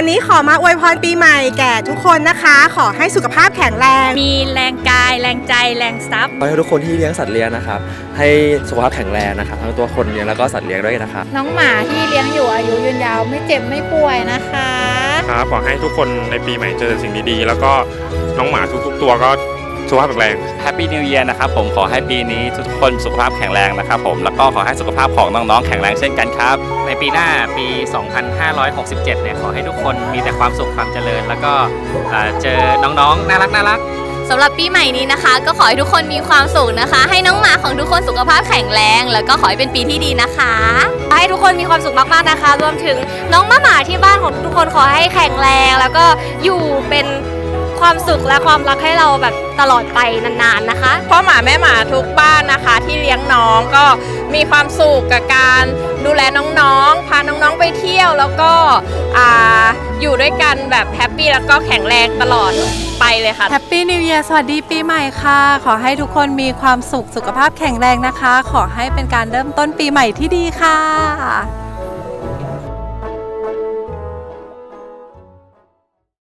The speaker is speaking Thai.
วันนี้ขอมาอวยพรปีใหม่แก่ทุกคนนะคะ ขอให้สุขภาพแข็งแรง มีแรงกาย แรงใจ แรงทรัพย์ ขอให้ทุกคนที่เลี้ยงสัตว์เลี้ยงนะครับ ให้สุขภาพแข็งแรงนะครับทั้งตัวคนเลี้ยงแล้วก็สัตว์เลี้ยงด้วยนะครับ น้องหมาที่เลี้ยงอยู่อายุยืนยาวไม่เจ็บไม่ป่วยนะคะ ครับขอให้ทุกคนในปีใหม่เจอสิ่งดีๆ แล้วก็น้องหมาทุกๆ ตัวก็ สุขภาพแข็งแรงแฮปปี้นิวเยียร์นะครับผมขอให้ปีนี้ทุกคนสุขภาพแข็งแรงนะครับผมแล้วก็ขอให้สุขภาพของน้องๆแข็งแรงเช่นกันครับ ในปีหน้าปี 2567 เนี่ยขอให้ทุกคนมีแต่ความสุขความเจริญ แล้วก็เอ่อเจอน้องๆน่ารักน่ารัก สำหรับปีใหม่นี้นะคะ ก็ขอให้ทุกคนมีความสุขนะคะ ให้น้องหมาของทุกคนสุขภาพแข็งแรง แล้วก็ขอให้เป็นปีที่ดีนะคะ ให้ทุกคนมีความสุขมากๆนะคะ รวมถึงน้องหมาหมาที่บ้านของทุกคนขอให้แข็งแรง แล้วก็อยู่เป็น ความสุขและความรักให้เราแบบตลอดไปนานๆนะคะพ่อหมาแม่หมาทุกบ้านนะคะ ที่เลี้ยงน้องก็มีความสุขกับการดูแลน้องๆ พาน้องๆไปเที่ยวแล้วก็อ่าอยู่ด้วยกันแบบแฮปปี้แล้วก็แข็งแรงตลอดไปเลยค่ะแฮปปี้นิว e ย r สวัสดีปีใหม่ค่ะ ขอให้ทุกคนมีความสุขสุขภาพแข็งแรงนะคะ ขอให้เป็นการเริ่มต้นปีใหม่ที่ดีค่ะ